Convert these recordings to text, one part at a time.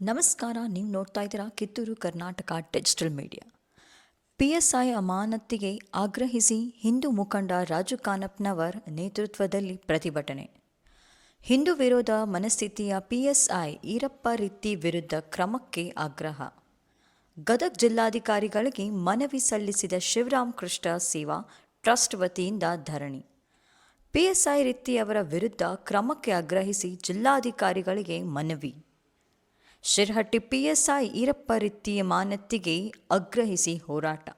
ನಮಸ್ಕಾರ, ನೀವು ನೋಡ್ತಾ ಇದ್ದೀರಾ Kittur Karnataka digital media. P S I ಅಮಾನತಿಗೆ ಆಗ್ರಹಿಸಿ ಹಿಂದೂ ಮುಖಂಡ ರಾಜು ಕಾನಪ್ನವರ್ ನೇತೃತ್ವದಲ್ಲಿ ಪ್ರತಿಭಟನೆ. ಹಿಂದೂ ವಿರೋಧ ಮನಸ್ಥಿತಿಯ ಪಿ ಎಸ್ ಐ ಈರಪ್ಪ ರೀತಿ ವಿರುದ್ಧ ಕ್ರಮಕ್ಕೆ ಆಗ್ರಹ. ಗದಗ ಜಿಲ್ಲಾಧಿಕಾರಿಗಳಿಗೆ ಮನವಿ ಸಲ್ಲಿಸಿದ ಶಿವರಾಮ್ ಕೃಷ್ಣ ಸೇವಾ ಟ್ರಸ್ಟ್ ವತಿಯಿಂದ ಧರಣಿ. ಪಿಎಸ್ಐ ಐ ಅವರ ವಿರುದ್ಧ ಕ್ರಮಕ್ಕೆ ಆಗ್ರಹಿಸಿ ಜಿಲ್ಲಾಧಿಕಾರಿಗಳಿಗೆ ಮನವಿ. ಶಿರಹಟ್ಟಿ ಪಿಎಸ್ಐ ಈರಪ್ಪ ರೀತಿಯ ಮಾನತ್ತಿಗೆ ಆಗ್ರಹಿಸಿ ಹೋರಾಟ.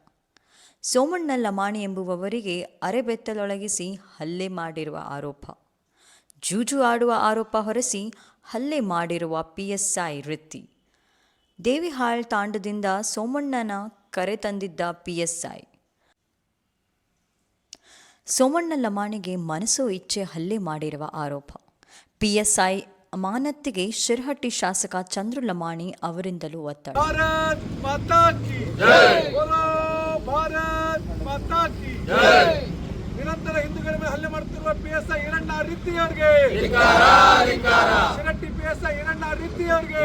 ಸೋಮಣ್ಣ ಲಮಾಣಿ ಎಂಬುವವರಿಗೆ ಅರೆಬೆತ್ತಲೊಳಗಿಸಿ ಹಲ್ಲೆ ಮಾಡಿರುವ ಆರೋಪ. ಜೂಜು ಆಡುವ ಆರೋಪ ಹೊರಸಿ ಹಲ್ಲೆ ಮಾಡಿರುವ ಪಿಎಸ್ಐ ವೃತ್ತಿ. ದೇವಿಹಾಳ್ ತಾಂಡದಿಂದ ಸೋಮಣ್ಣನ ಕರೆ ತಂದಿದ್ದ ಪಿಎಸ್ಐ. ಸೋಮಣ್ಣ ಲಮಾಣಿಗೆ ಮನಸ್ಸು ಇಚ್ಛೆ ಹಲ್ಲೆ ಮಾಡಿರುವ ಆರೋಪ. ಪಿಎಸ್ಐ ಅಮಾನತ್ತಿಗೆ ಶಿರಹಟ್ಟಿ ಶಾಸಕ ಚಂದ್ರು ಲಮಾಣಿ ಅವರಿಂದಲೂ ಒತ್ತಡ. ನಿರಂತರ ಹಿಂದೂಗಳ ಮೇಲೆ ಹಲ್ಲೆ ಮಾಡುತ್ತಿರುವ P S I Hiranna ರೀತಿಯವರಿಗೆ Shiratti P S I Hiranna ರೀತಿಯವರಿಗೆ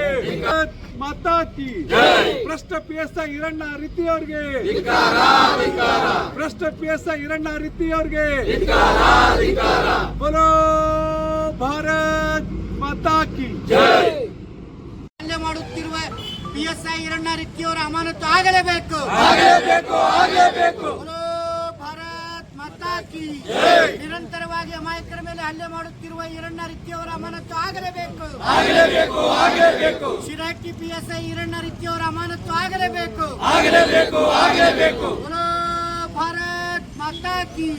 ಮತಾಕಿ ಭ್ರಷ್ಟ ಪಿ ಎಸ್ ಐ ಹಿರಣ್ಣ ರೀತಿಯವರಿಗೆ ಭ್ರಷ್ಟ ಪಿ ಎಸ್ ಐ ಹಿರಣ್ಣ ರೀತಿಯವರಿಗೆ ಬರೋ ಭಾರತ್ ಮಾತಾಕಿ. ಹಲ್ಲೆ ಮಾಡುತ್ತಿರುವ ಪಿ ಎಸ್ ಐ ಹಿರಣ್ಣ ರೆಡ್ಡಿಯವರ ಅಮಾನತು ಆಗಲೇಬೇಕು ಭಾರತ್ ಮಾತಾಕಿ. ನಿರಂತರವಾಗಿ ಅಮಾಯಕರ ಮೇಲೆ ಹಲ್ಲೆ ಮಾಡುತ್ತಿರುವ ಇರಣ್ಣ ರೆಡ್ಡಿಯವರ ಅಮಾನತು ಆಗಲೇಬೇಕು. ಶಿರಾಕಿ ಪಿ ಎಸ್ ಐ ಹಿರಣ್ಣ ರೆಡ್ಡಿಯವರ ಅಮಾನತು ಆಗಲೇಬೇಕು ಭಾರತ್ ಮಾತಾಕಿ.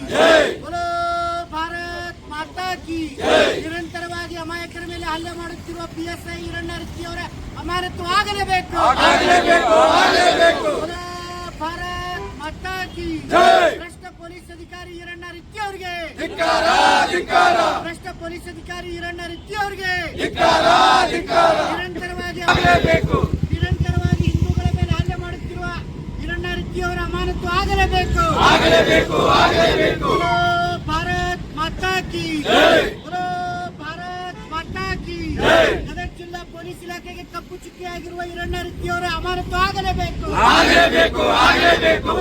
ಭಾರತ್ ಮಾತಾಕಿ. ನಿರಂತರ ಅಮಾಯಕರ ಮೇಲೆ ಹಲ್ಲೆ ಮಾಡುತ್ತಿರುವ P S I Iranna Reddy ಅವರ ಅಮಾನತು ಆಗಲೇಬೇಕು ಭ್ರಷ್ಟ ಪೊಲೀಸ್ ಅಧಿಕಾರಿ ಈರಣ್ಣ ರೆಡ್ಡಿ ಅವರಿಗೆ ಭ್ರಷ್ಟ ಪೊಲೀಸ್ ಅಧಿಕಾರಿ ಈರಣ್ಣ ರೆಡ್ಡಿ ಅವರಿಗೆ ನಿರಂತರವಾಗಿ ನಿರಂತರವಾಗಿ ಹಿಂದೂಗಳ ಮೇಲೆ ಹಲ್ಲೆ ಮಾಡುತ್ತಿರುವ ಈರಣ್ಣ ರಿಕ್ಕಿ ಅವರ ಅಮಾನತು ಆಗಲೇಬೇಕು ಭಾರತ್ ಮಾತಾ ಕಿ. ಗದಗ ಜಿಲ್ಲಾ ಪೊಲೀಸ್ ಇಲಾಖೆಗೆ ಕಪ್ಪು ಚುಕ್ಕಿಯಾಗಿರುವ ಹಿರಣ್ಣ ರೆಡ್ಡಿಯವರ ಅಮಾನತು ಆಗಲೇಬೇಕು. ಆಗಲೇಬೇಕು ಆಗಲೇಬೇಕು.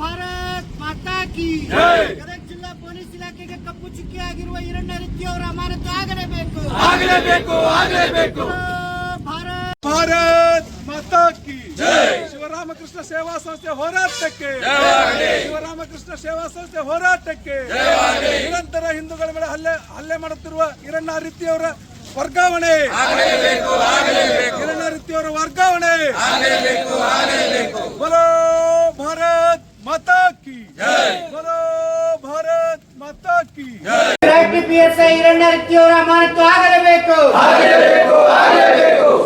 ಭಾರತ್ ಮಾತಾ ಕಿ. ಗದಗ ಜಿಲ್ಲಾ ಪೊಲೀಸ್ ಇಲಾಖೆಗೆ ಕಪ್ಪು ಚುಕ್ಕಿಯಾಗಿರುವ ಹಿರಣ್ಣ ರೆಡ್ಡಿಯವರ ಅಮಾನತು ಆಗಲೇಬೇಕು. ಆಗಲೇಬೇಕು ಆಗಲೇಬೇಕು. ಭಾರತ್ ಭಾರತ್ ಮಾತಾ ಶಿವರಾಮಕೃಷ್ಣ ಸೇವಾ ಸಂಸ್ಥೆ ಹೋರಾಟಕ್ಕೆ. ಶಿವರಾಮಕೃಷ್ಣ ಸೇವಾ ಸಂಸ್ಥೆ ಹೋರಾಟಕ್ಕೆ. ನಿರಂತರ ಹಿಂದೂಗಳ ಮೇಲೆ ಹಲ್ಲೆ ಹಲ್ಲೆ ಮಾಡುತ್ತಿರುವ ಹಿರಣ್ಣ ರೆಡ್ಡಿಯವರ ವರ್ಗಾವಣೆ. ಕಿರಣ ರೀತಿಯವರ ವರ್ಗಾವಣೆ. ಬಲೋ ಭಾರತ್ ಮಾತಾ ಕಿ. ಬಲೋ ಭಾರತ್ ಮಾತಾ ಕಿ. Shiratti P S I Hiranna ರಿಕ್ಕಿಯವರ ಅಮಾನತು ಆಗಲೇಬೇಕು.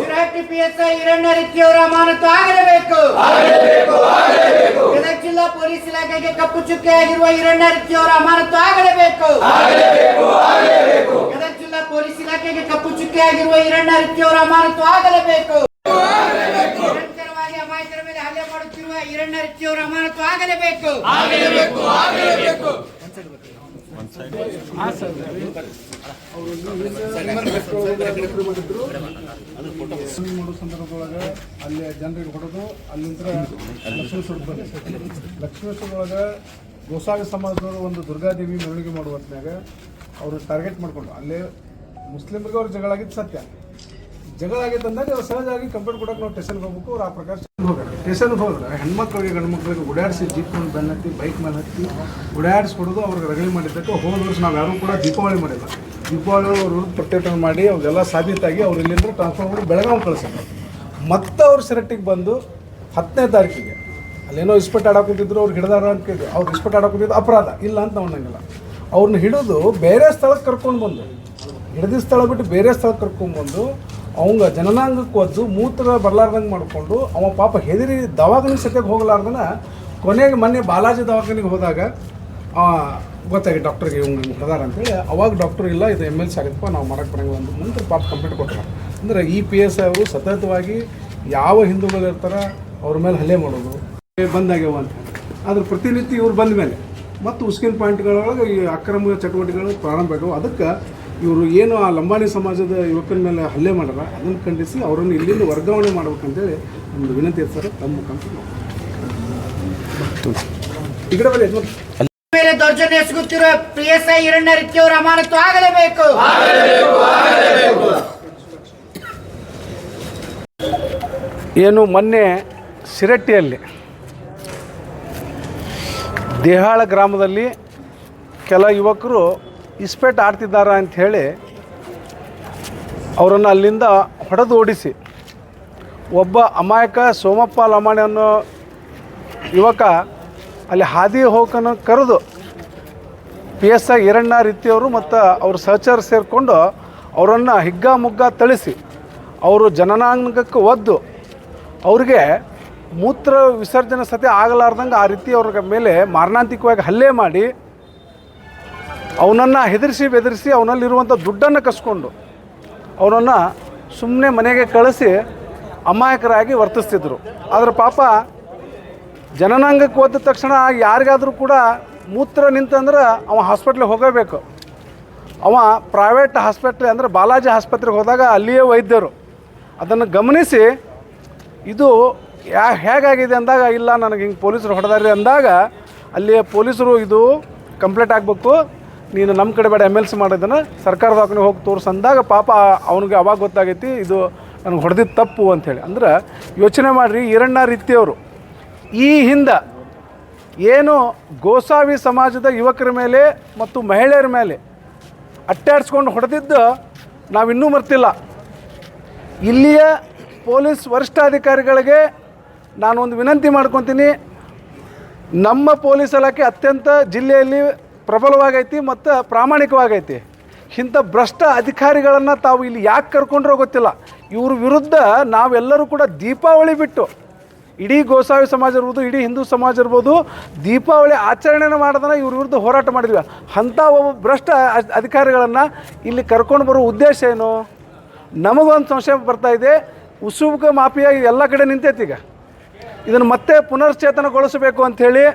Shiratti P S I Hiranna ರಿಕ್ಕಿಯವರ ಅಮಾನತು ಆಗಲೇಬೇಕು. ಗದಗ ಜಿಲ್ಲಾ ಪೊಲೀಸ್ ಇಲಾಖೆಗೆ ಕಪ್ಪು ಚುಕ್ಕೆ ಆಗಿರುವ ಹಿರಣ್ಣ ರಿಕ್ಕಿಯವರ ಅಮಾನತು ಆಗಲೇಬೇಕು. ಪೊಲೀಸ್ ಇಲಾಖೆಗೆ ಕಪ್ಪು ಚುಕ್ಕೆ ಆಗಿರುವ ರೆಡ್ಡಿಯವರ ಅಮಾನತು ಆಗಲೇಬೇಕು. ನಿರಂತರವಾಗಿ ಅಮಾಯಕರ ಮೇಲೆ ಹಲ್ಲೆ ಮಾಡುತ್ತಿರುವ ಈರಣ್ಣ ರೆಡ್ಡಿಯವರ ಅಮಾನತು ಆಗಲೇಬೇಕು. ಮಾಡೋ ಸಂದರ್ಭದೊಳಗೆ ಅಲ್ಲಿ ಜನರಿಗೆ ಹೊಡೆದು ಅಲ್ಲಿಂದ ಲಕ್ಷ್ಮೇಶ್ವರ ಲಕ್ಷ್ಮೇಶ್ವರದೊಳಗ ಗೋಸಾಗ ಗೋಸಾವಿ ಸಮಾಜದವರು ಒಂದು ದುರ್ಗಾದೇವಿ ಮೆರವಣಿಗೆ ಮಾಡುವ ಹೊತ್ತಿನಾಗ ಅವರು ಟಾರ್ಗೆಟ್ ಮಾಡಿಕೊಂಡು ಅಲ್ಲೇ ಮುಸ್ಲಿಮ್ರಿಗೆ ಅವ್ರು ಜಗಳ ಆಗಿದ್ದು ಸತ್ಯ. ಜಗಳ ಆಗಿತ್ತು ಅಂದಾಗ ಅವ್ರು ಸಹಜವಾಗಿ ಕಂಪ್ಲೇಂಟ್ ಕೊಡೋಕೆ ನಾವು ಸ್ಟೇಷನ್ಗೆ ಹೋಗ್ಬೇಕು, ಅವ್ರು ಆ ಪ್ರಕಾರ ಹೋಗ್ಯಾರ ಸ್ಟೇಷನ್ಗೆ ಹೋದ್ರೆ ಹೆಣ್ಮಕ್ಳಿಗೆ ಗಂಡು ಮಕ್ಳಿಗೆ ಓಡಾಡಿಸಿ ಜೀಪ್ ಮೇಲೆ ಬೆನ್ನ ಹತ್ತಿ, ಬೈಕ್ ಮೇಲೆ ಹತ್ತಿ ಓಡಾಡಿಸ್ಕೊಡೋದು ಅವ್ರಿಗೆ ರಗಳಿ ಮಾಡಿದ್ದಕ್ಕೆ ಹೋದ ವರ್ಷ ನಾವು ಯಾರೂ ಕೂಡ ದೀಪಾವಳಿ ಮಾಡಿಲ್ಲ. ದೀಪಾವಳಿ ಅವರು ಪ್ರೊಟೆಕ್ಟನ್ ಮಾಡಿ ಅವರೆಲ್ಲ ಸಾಬೀತಾಗಿ ಅವ್ರು ಇಲ್ಲಿಂದ ಟ್ರಾನ್ಸ್ಫರ್ ಮಾಡಿ ಬೆಳಗಾವಿ ಕಳಿಸಿದ್ರು ಮತ್ತೆ ಅವ್ರು ಸೆರೆಟ್ಟಿಗೆ ಬಂದು ಹತ್ತನೇ ತಾರೀಕಿಗೆ ಅಲ್ಲೇನೋ ಇಸ್ಪೆಟ್ ಆಡೋಕುಂತಿದ್ರು ಅವ್ರು ಹಿಡ್ದಾರ ಅಂತ ಕೇಳಿದ್ರು. ಅವ್ರು ಇಸ್ಪೆಟ್ ಆಡೋಕುಂತಿದ್ದು ಅಪರಾಧ. ಇಲ್ಲ ಅಂತ ನಾವು ಅವ್ರನ್ನ ಹಿಡಿದು ಬೇರೆ ಸ್ಥಳಕ್ಕೆ ಕರ್ಕೊಂಡು ಬಂದು ಹಿಡಿದ ಸ್ಥಳ ಬಿಟ್ಟು ಬೇರೆ ಸ್ಥಳಕ್ಕೆ ಕರ್ಕೊಂಡ್ಬಂದು ಅವಂಗ ಜನನಾಂಗಕ್ಕೆ ಒದ್ದು ಮೂತ್ರ ಬರ್ಲಾರ್ದಂಗೆ ಮಾಡಿಕೊಂಡು ಅವ ಪಾಪ ಹೆದರಿ ದವಾಖಾನೆ ಸತ್ಯಕ್ಕೆ ಹೋಗಲಾರ್ದನ ಕೊನೆಗೆ ಮೊನ್ನೆ ಬಾಲಾಜಿ ದವಾಖಾನೆಗೆ ಹೋದಾಗ ಗೊತ್ತಾಗಿ ಡಾಕ್ಟ್ರಿಗೆ ಇವ್ನು ಹೊಡೆದಾರ ಅಂತೇಳಿ, ಅವಾಗ ಡಾಕ್ಟರ್ ಇಲ್ಲ, ಇದು ಎಂ ಎಲ್ ಸಿ ನಾವು ಮಾಡಕ್ಕೆ ಬರಂಗಿಲ್ಲ ಅಂತ ಮುಂದೆ ಪಾಪ ಕಂಪ್ಲೇಂಟ್ ಕೊಟ್ಟರು ಅಂದರೆ ಇ ಪಿ ಎಸ್ ಅವರು ಸತತವಾಗಿ ಯಾವ ಹಿಂದೂಗಳು ಇರ್ತಾರ ಅವ್ರ ಮೇಲೆ ಹಲ್ಲೆ ಮಾಡೋದು ಬಂದಾಗ್ಯಾವ ಅಂತ ಅದ್ರ ಪ್ರತಿನಿತ್ಯ ಇವ್ರು ಬಂದ ಮೇಲೆ ಮತ್ತು ಉಸ್ಕಿನ್ ಪಾಯಿಂಟ್ಗಳೊಳಗೆ ಈ ಅಕ್ರಮ ಚಟುವಟಿಕೆಗಳು ಪ್ರಾರಂಭ ಅದಕ್ಕೆ ಇವರು ಏನು ಆ ಲಂಬಾಣಿ ಸಮಾಜದ ಯುವಕನ ಮೇಲೆ ಹಲ್ಲೆ ಮಾಡ್ಯಾರ ಅದನ್ನು ಖಂಡಿಸಿ ಅವರನ್ನು ಇಲ್ಲಿಂದ ವರ್ಗಾವಣೆ ಮಾಡ್ಬೇಕಂತೇಳಿ ಒಂದು ವಿನಂತಿ ಇರ್ತಾರೆ ತಮ್ಮ ಮುಖಾಂತರ. ಈ ಕಡೆ. ಮೇಲೆ ದೌರ್ಜನ್ಯ ಎಸಗುತ್ತಿರುವ ಪಿ ಎಸ್ ಐ ಹಿರಣ್ಯ ರೀತಿಯವರು ಅಮಾನತು ಆಗಲೇಬೇಕು ಏನು ಮೊನ್ನೆ ಶಿರಟ್ಟಿಯಲ್ಲಿ ದೇಹಾಳ ಗ್ರಾಮದಲ್ಲಿ ಕೆಲ ಯುವಕರು ಇಸ್ಪೇಟ್ ಆಡ್ತಿದ್ದಾರೆ ಅಂತ ಹೇಳಿ ಅವರನ್ನು ಅಲ್ಲಿಂದ ಹೊಡೆದು ಓಡಿಸಿ ಒಬ್ಬ ಅಮಾಯಕ ಸೋಮಪ್ಪ ಲಮಾಣಿ ಅನ್ನೋ ಯುವಕ ಅಲ್ಲಿ ಹಾದಿ ಹೋಗನ ಕರೆದು ಪಿ ಎಸ್ ಐ ಈರಣ್ಣ ರೀತಿಯವರು ಮತ್ತು ಅವ್ರ ಸಹಚರ ಸೇರಿಕೊಂಡು ಅವರನ್ನು ಹಿಗ್ಗ ಮುಗ್ಗ ತಳಿಸಿ ಅವರು ಜನನಾಂಗಕ್ಕೆ ಒದ್ದು ಅವ್ರಿಗೆ ಮೂತ್ರ ವಿಸರ್ಜನೆ ಸತಿ ಆಗಲಾರ್ದಂಗೆ ಆ ರೀತಿ ಅವ್ರ ಮೇಲೆ ಮಾರಣಾಂತಿಕವಾಗಿ ಹಲ್ಲೆ ಮಾಡಿ ಅವನನ್ನು ಹೆದರಿಸಿ ಬೆದರಿಸಿ ಅವನಲ್ಲಿರುವಂಥ ದುಡ್ಡನ್ನು ಕಸ್ಕೊಂಡು ಅವನನ್ನು ಸುಮ್ಮನೆ ಮನೆಗೆ ಕಳಿಸಿ ಅಮಾಯಕರಾಗಿ ವರ್ತಿಸ್ತಿದ್ರು. ಆದರೆ ಪಾಪ ಜನನಾಂಗಕ್ಕೆ ಹೋದ ತಕ್ಷಣ ಯಾರಿಗಾದರೂ ಕೂಡ ಮೂತ್ರ ನಿಂತಂದ್ರೆ ಅವ ಹಾಸ್ಪಿಟ್ಲಿಗೆ ಹೋಗಬೇಕು. ಅವ ಪ್ರೈವೇಟ್ ಹಾಸ್ಪಿಟ್ಲ್ ಅಂದರೆ ಬಾಲಾಜಿ ಆಸ್ಪತ್ರೆಗೆ ಹೋದಾಗ ಅಲ್ಲಿಯೇ ವೈದ್ಯರು. ಅದನ್ನು ಗಮನಿಸಿ ಇದು ಯಾ ಹೇಗಾಗಿದೆ ಅಂದಾಗ ಇಲ್ಲ ನನಗೆ ಹಿಂಗೆ ಪೊಲೀಸರು ಹೊಡೆದಾರೆ ಅಂದಾಗ ಅಲ್ಲಿಯ ಪೊಲೀಸರು ಇದು ಕಂಪ್ಲೇಂಟ್ ಆಗಬೇಕು. ನೀನು ನಮ್ಮ ಕಡೆ ಬೇಡ ಎಂ ಎಲ್ ಸಿ ಮಾಡಿದ್ದನ್ನು ಸರ್ಕಾರದ ಹಾಕಿ ಹೋಗಿ ತೋರಿಸ್ ಅಂದಾಗ ಪಾಪ ಅವನಿಗೆ ಅವಾಗ ಗೊತ್ತಾಗೈತಿ, ಇದು ನನಗೆ ಹೊಡೆದಿದ್ದು ತಪ್ಪು ಅಂಥೇಳಿ ಅಂದ್ರೆ ಯೋಚನೆ ಮಾಡಿರಿ, ಈರಣ್ಣ ರೀತಿಯವರು. ಈ ಹಿಂದೆ ಏನು ಗೋಸಾವಿ ಸಮಾಜದ ಯುವಕರ ಮೇಲೆ ಮತ್ತು ಮಹಿಳೆಯರ ಮೇಲೆ ಅಟ್ಟಾಡ್ಸ್ಕೊಂಡು ಹೊಡೆದಿದ್ದು ನಾವಿನ್ನೂ ಮರ್ತಿಲ್ಲ. ಇಲ್ಲಿಯ ಪೊಲೀಸ್ ವರಿಷ್ಠಾಧಿಕಾರಿಗಳಿಗೆ ನಾನೊಂದು ವಿನಂತಿ ಮಾಡ್ಕೊತೀನಿ, ನಮ್ಮ ಪೊಲೀಸ್ ಇಲಾಖೆ ಅತ್ಯಂತ ಜಿಲ್ಲೆಯಲ್ಲಿ ಪ್ರಬಲವಾಗೈತಿ ಮತ್ತು ಪ್ರಾಮಾಣಿಕವಾಗೈತಿ. ಇಂಥ ಭ್ರಷ್ಟ ಅಧಿಕಾರಿಗಳನ್ನು ತಾವು ಇಲ್ಲಿ ಯಾಕೆ ಕರ್ಕೊಂಡ್ರೋ ಗೊತ್ತಿಲ್ಲ. ಇವ್ರ ವಿರುದ್ಧ ನಾವೆಲ್ಲರೂ ಕೂಡ ದೀಪಾವಳಿ ಬಿಟ್ಟು, ಇಡೀ ಗೋಸಾವಿ ಸಮಾಜ ಇರ್ಬೋದು, ಇಡೀ ಹಿಂದೂ ಸಮಾಜ ಇರ್ಬೋದು, ದೀಪಾವಳಿ ಆಚರಣೆನ ಮಾಡ್ದನ ಇವ್ರ ವಿರುದ್ಧ ಹೋರಾಟ ಮಾಡಿದ್ವಿ. ಅಂಥ ಒಬ್ಬ ಭ್ರಷ್ಟ ಅಧಿಕಾರಿಗಳನ್ನು ಇಲ್ಲಿ ಕರ್ಕೊಂಡು ಬರೋ ಉದ್ದೇಶ ಏನು? ನಮಗೊಂದು ಸಂಶಯ ಬರ್ತಾ ಇದೆ. ಉಸುಬುಕ ಮಾಫಿಯಾ ಎಲ್ಲ ಕಡೆ ನಿಂತೈತಿ ಈಗ. ಇದನ್ನು ಮತ್ತೆ ಪುನಶ್ಚೇತನಗೊಳಿಸಬೇಕು ಅಂಥೇಳಿ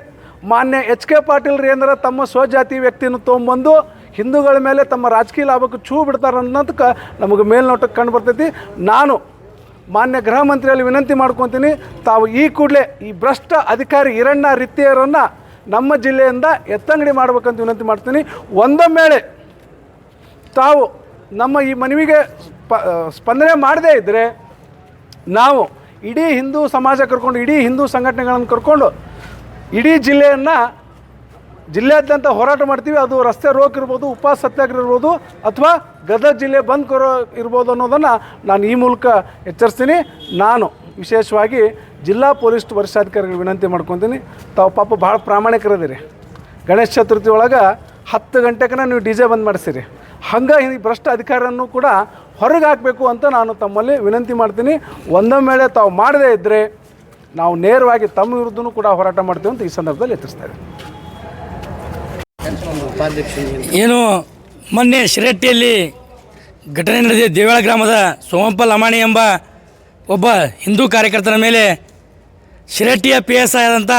ಮಾನ್ಯ ಎಚ್ ಕೆ ಪಾಟೀಲ್ ರೀ ಅಂದ್ರೆ ತಮ್ಮ ಸ್ವಜಾತಿ ವ್ಯಕ್ತಿನ ತೊಗೊಂಬಂದು ಹಿಂದೂಗಳ ಮೇಲೆ ತಮ್ಮ ರಾಜಕೀಯ ಲಾಭಕ್ಕೆ ಚೂ ಬಿಡ್ತಾರೆ ಅನ್ನೋದಕ್ಕೆ ನಮಗೆ ಮೇಲ್ನೋಟಕ್ಕೆ ಕಂಡು ಬರ್ತೈತಿ. ನಾನು ಮಾನ್ಯ ಗೃಹ ಮಂತ್ರಿಯಲ್ಲಿ ವಿನಂತಿ ಮಾಡ್ಕೊತೀನಿ, ತಾವು ಈ ಕೂಡಲೇ ಈ ಭ್ರಷ್ಟ ಅಧಿಕಾರಿ ಹಿರಣ್ಣ ರಿತ್ತಿಯರನ್ನು ನಮ್ಮ ಜಿಲ್ಲೆಯಿಂದ ಎತ್ತಂಗಡಿ ಮಾಡ್ಬೇಕಂತ ವಿನಂತಿ ಮಾಡ್ತೀನಿ. ಒಂದೊಮ್ಮೆಳೆ ತಾವು ನಮ್ಮ ಈ ಮನವಿಗೆ ಸ್ಪ ಸ್ಪಂದನೆ ಮಾಡದೇ ಇದ್ದರೆ ನಾವು ಇಡೀ ಹಿಂದೂ ಸಮಾಜ ಕರ್ಕೊಂಡು, ಇಡೀ ಹಿಂದೂ ಸಂಘಟನೆಗಳನ್ನು ಕರ್ಕೊಂಡು ಇಡೀ ಜಿಲ್ಲೆಯನ್ನು ಜಿಲ್ಲೆಯಾದ್ಯಂತ ಹೋರಾಟ ಮಾಡ್ತೀವಿ. ಅದು ರಸ್ತೆ ರೋಕ್ ಇರ್ಬೋದು, ಉಪವಾಸ ಸತ್ಯಾಗ್ರಹ ಇರ್ಬೋದು, ಅಥವಾ ಗದಗ ಜಿಲ್ಲೆ ಬಂದ್ ಕೊರೋ ಇರ್ಬೋದು ಅನ್ನೋದನ್ನು ನಾನು ಈ ಮೂಲಕ ಎಚ್ಚರಿಸ್ತೀನಿ. ನಾನು ವಿಶೇಷವಾಗಿ ಜಿಲ್ಲಾ ಪೊಲೀಸ್ ವರಿಷ್ಠಾಧಿಕಾರಿಗಳಿಗೆ ವಿನಂತಿ ಮಾಡ್ಕೊತೀನಿ. ತಾವು ಪಾಪ ಭಾಳ ಪ್ರಾಮಾಣಿಕರದಿರಿ ಗಣೇಶ ಚತುರ್ಥಿ ಒಳಗೆ ಹತ್ತು ಗಂಟೆಗನ ನೀವು ಡಿ ಜೆ ಬಂದ್ ಮಾಡಿಸಿರಿ. ಹಂಗೆ ಈ ಭ್ರಷ್ಟ ಅಧಿಕಾರವನ್ನು ಕೂಡ ಹೊರಗೆ ಹಾಕಬೇಕು ಅಂತ ನಾನು ತಮ್ಮಲ್ಲಿ ವಿನಂತಿ ಮಾಡ್ತೀನಿ. ಒಂದೊಮ್ಮೆ ತಾವು ಮಾಡದೇ ಇದ್ದರೆ ನಾವು ನೇರವಾಗಿ ತಮ್ಮ ವಿರುದ್ಧನೂ ಕೂಡ ಹೋರಾಟ ಮಾಡ್ತೇವೆ ಅಂತ ಈ ಸಂದರ್ಭದಲ್ಲಿ ಎತ್ತಿಸ್ತೇವೆ ಏನು, ಮೊನ್ನೆ ಶಿರಟ್ಟಿಯಲ್ಲಿ ಘಟನೆ ನಡೆದಿದೆ. ದೇವಳ ಗ್ರಾಮದ ಸೋಮಪ್ಪ ಲಮಾಣಿ ಎಂಬ ಒಬ್ಬ ಹಿಂದೂ ಕಾರ್ಯಕರ್ತನ ಮೇಲೆ ಶಿರಟ್ಟಿಯ ಪಿ ಎಸ್ ಐ ಆದಂಥ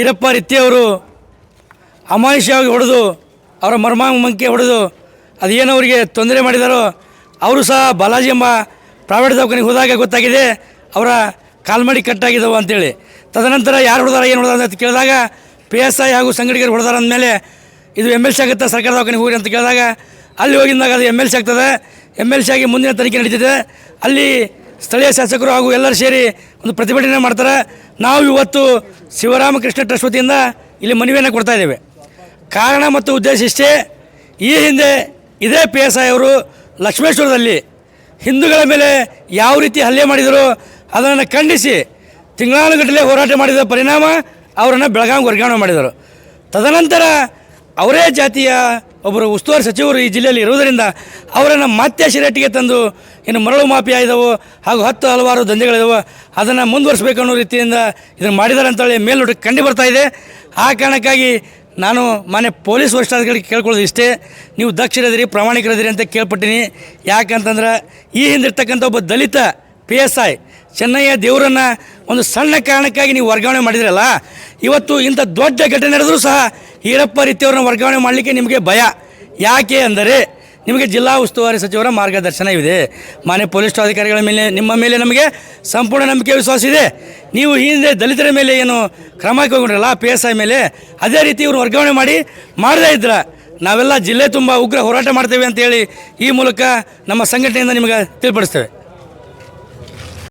ಈರಪ್ಪ ರಿತ್ತಿಯವರು ಅಮಾನುಷ್ಯವಾಗಿ ಹೊಡೆದು, ಅವರ ಮರ್ಮಾಂಗಕ್ಕೆ ಹೊಡೆದು ಅದೇನು ಅವರಿಗೆ ತೊಂದರೆ ಮಾಡಿದಾರೋ, ಅವರು ಸಹ ಬಾಲಾಜಿ ಎಂಬ ಪ್ರೈವೇಟ್ ದವಾಖಾನೆಗೆ ಹೋದಾಗ ಗೊತ್ತಾಗಿದೆ, ಅವರ ಕಾಲ್ಮಡಿ ಕಟ್ಟಾಗಿದ್ದವು ಅಂತೇಳಿ. ತದನಂತರ ಯಾರು ಹೊಡೆದಾರ, ಏನು ಹೊಡೆದಾರ ಅಂತ ಕೇಳಿದಾಗ ಪಿ ಎಸ್ ಐ ಹಾಗೂ ಸಂಘಟಕರು ಹೊಡೆದಾರ ಅಂದಮೇಲೆ ಇದು ಎಂ ಎಲ್ ಸಿ ಆಗುತ್ತೆ ಸರ್ಕಾರ ದವಾಖಾನೆಗೆ ಹೋಗಿ ಅಂತ ಕೇಳಿದಾಗ ಅಲ್ಲಿ ಹೋಗಿದ್ದಾಗ ಅದು ಎಂ ಎಲ್ ಸಿ ಆಗ್ತದೆ. ಎಂ ಎಲ್ ಸಿ ಆಗಿ ಮುಂದಿನ ತನಿಖೆ ನಡೀತಿದೆ. ಅಲ್ಲಿ ಸ್ಥಳೀಯ ಶಾಸಕರು ಹಾಗೂ ಎಲ್ಲರೂ ಸೇರಿ ಒಂದು ಪ್ರತಿಭಟನೆ ಮಾಡ್ತಾರೆ. ನಾವು ಇವತ್ತು ಶಿವರಾಮಕೃಷ್ಣ ಟ್ರಸ್ಟ್ ವತಿಯಿಂದ ಇಲ್ಲಿ ಮನವಿಯನ್ನು ಕೊಡ್ತಾ ಇದ್ದೇವೆ. ಕಾರಣ ಮತ್ತು ಉದ್ದೇಶ ಇಷ್ಟೇ, ಈ ಹಿಂದೆ ಇದೇ ಪಿ ಎಸ್ ಐ ಅವರು ಲಕ್ಷ್ಮೇಶ್ವರದಲ್ಲಿ ಹಿಂದೂಗಳ ಮೇಲೆ ಯಾವ ರೀತಿ ಹಲ್ಲೆ ಮಾಡಿದರು ಅದನ್ನು ಖಂಡಿಸಿ ತಿಂಗಳಾನುಗಟ್ಟಲೆ ಹೋರಾಟ ಮಾಡಿದ ಪರಿಣಾಮ ಅವರನ್ನು ಬೆಳಗಾವಿಗೆ ವರ್ಗಾವಣೆ ಮಾಡಿದರು. ತದನಂತರ ಅವರೇ ಜಾತಿಯ ಒಬ್ಬರು ಉಸ್ತುವಾರಿ ಸಚಿವರು ಈ ಜಿಲ್ಲೆಯಲ್ಲಿ ಇರುವುದರಿಂದ ಅವರನ್ನು ಮತ್ತೆ ಶಿರಟ್ಟಿಗೆ ತಂದು ಇನ್ನು ಮರಳು ಮಾಫಿಯಾ ಆಯ್ದವು ಹಾಗೂ ಹತ್ತು ಹಲವಾರು ದಂಧೆಗಳಿದಾವೆ ಅದನ್ನು ಮುಂದುವರಿಸಬೇಕು ಅನ್ನೋ ರೀತಿಯಿಂದ ಇದನ್ನು ಮಾಡಿದ್ದಾರೆ ಅಂತೇಳಿ ಮೇಲ್ನೋಟಕ್ಕೆ ಕಂಡು ಬರ್ತಾ ಇದೆ. ಆ ಕಾರಣಕ್ಕಾಗಿ ನಾನು ಮಾನ್ಯ ಪೊಲೀಸ್ ವರಿಷ್ಠಾಧಿಕಾರಿಗೆ ಕೇಳ್ಕೊಳ್ಳೋದು ಇಷ್ಟೇ. ನೀವು ದಕ್ಷರದಿರಿ ಪ್ರಾಮಾಣಿಕರದಿರಿ ಅಂತ ಕೇಳ್ಪಟ್ಟಿನಿ. ಯಾಕಂತಂದ್ರೆ ಈ ಹಿಂದಿರ್ತಕ್ಕಂಥ ಒಬ್ಬ ದಲಿತ ಪಿ ಎಸ್ ಐ ಚೆನ್ನಯ್ಯ ದೇವರನ್ನು ಒಂದು ಸಣ್ಣ ಕಾರಣಕ್ಕಾಗಿ ನೀವು ವರ್ಗಾವಣೆ ಮಾಡಿದ್ರಲ್ಲ, ಇವತ್ತು ಇಂಥ ದೊಡ್ಡ ಘಟನೆ ನಡೆದರೂ ಸಹ ಈರಪ್ಪ ರೀತಿಯವ್ರನ್ನ ವರ್ಗಾವಣೆ ಮಾಡಲಿಕ್ಕೆ ನಿಮಗೆ ಭಯ. ಯಾಕೆ ಅಂದರೆ ನಿಮಗೆ ಜಿಲ್ಲಾ ಉಸ್ತುವಾರಿ ಸಚಿವರ ಮಾರ್ಗದರ್ಶನವಿದೆ. ಮಾನ್ಯ ಪೊಲೀಸ್ ಅಧಿಕಾರಿಗಳ ಮೇಲೆ, ನಿಮ್ಮ ಮೇಲೆ ನಮಗೆ ಸಂಪೂರ್ಣ ನಂಬಿಕೆ ವಿಶ್ವಾಸ ಇದೆ. ನೀವು ಹಿಂದೆ ದಲಿತರ ಮೇಲೆ ಏನು ಕ್ರಮ ಕೈಗೊಂಡ್ರಲ್ಲ ಪಿ ಎಸ್ ಐ ಮೇಲೆ, ಅದೇ ರೀತಿ ಇವರು ವರ್ಗಾವಣೆ ಮಾಡಿ ಮಾಡದೇ ಇದ್ರ. ನಾವೆಲ್ಲ ಜಿಲ್ಲೆ ತುಂಬ ಉಗ್ರ ಹೋರಾಟ ಮಾಡ್ತೇವೆ ಅಂತೇಳಿ ಈ ಮೂಲಕ ನಮ್ಮ ಸಂಘಟನೆಯಿಂದ ನಿಮಗೆ ತಿಳಿಪಡಿಸ್ತೇವೆ.